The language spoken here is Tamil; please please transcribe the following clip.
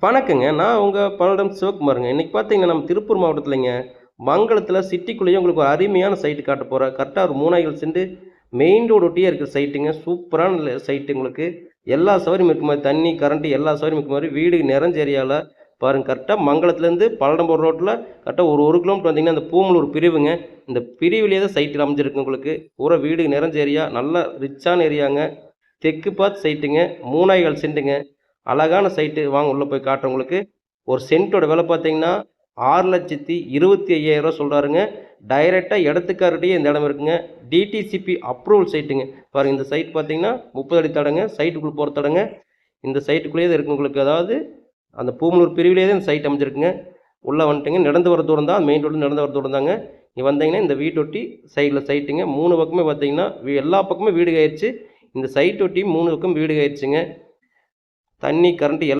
வணக்கங்க. நான் உங்கள் பல்லடம் சிவகுமாருங்க. இன்னைக்கு பார்த்தீங்கன்னா, நம்ம திருப்பூர் மாவட்டத்தில்ங்க மங்களத்தில் சிட்டிக்குள்ளேயே உங்களுக்கு ஒரு அருமையான சைட்டு காட்ட போகிறேன் கரெக்டாக ஒரு மூணாய்கள் செண்டு மெயின் ரோடு ஒட்டியே இருக்கிற சைட்டுங்க. சூப்பரான சைட்டு உங்களுக்கு. எல்லா சௌகரியமும் இருக்க மாதிரி தண்ணி, கரண்ட் எல்லா சௌகரியமும் இருக்க மாதிரி வீடு நிறைஞ்ச ஏரியாவில் பாருங்க கரெக்டாக மங்களத்துலேருந்து பல்லடம் போகிற ரோட்டில் கரெக்டாக ஒரு கிலோமீட்டர் வந்தீங்கன்னா, அந்த பூமலூர் பிரிவுங்க. இந்த பிரிவிலேயே தான் சைட்டில் அமைஞ்சிருக்கு உங்களுக்கு. பூரா வீடு நிறைஞ்ச ஏரியா. நல்லா ரிச்சான ஏரியாங்க. தெற்கு பார்த்து சைட்டுங்க. மூணாய்கள் செண்டுங்க அழகான சைட்டு. வாங்க உள்ளே போய் காட்டுறேன் உங்களுக்கு. ஒரு சென்ட்டோட விலை பார்த்தீங்கன்னா, ஆறு லட்சத்தி இருபத்தி ஐயாயிரூவா சொல்கிறாருங்க டைரெக்டாக இடத்துக்காரர்கிட்டயே இந்த இடம் இருக்குங்க. டிடிசிபி அப்ரூவல் சைட்டுங்க. பாருங்க இந்த சைட் பார்த்தீங்கன்னா, 30 அடி தடங்க. சைட்டுக்குள்ளே போகிற தடங்க. இந்த சைட்டுக்குள்ளேயே தான் இருக்கு உங்களுக்கு. அதாவது அந்த பூமலூர் பிரிவிலேயே தான் இந்த சைட் அமைஞ்சிருக்குங்க. உள்ளே வந்துட்டுங்க நடந்து வர தூரம் தான். மெயின் ரோடு நடந்து வர தூரம் தாங்க. இங்க வந்தீங்கன்னா, இந்த வீட்டொட்டி சைடில் சைட்டுங்க. மூணு பக்கமே பார்த்தீங்கன்னா, எல்லா பக்கமும் வீடு ஆயிடுச்சு இந்த சைட் ஒட்டி மூணு பக்கம் வீடு ஆயிடுச்சுங்க தண்ணி, கரண்ட் எல்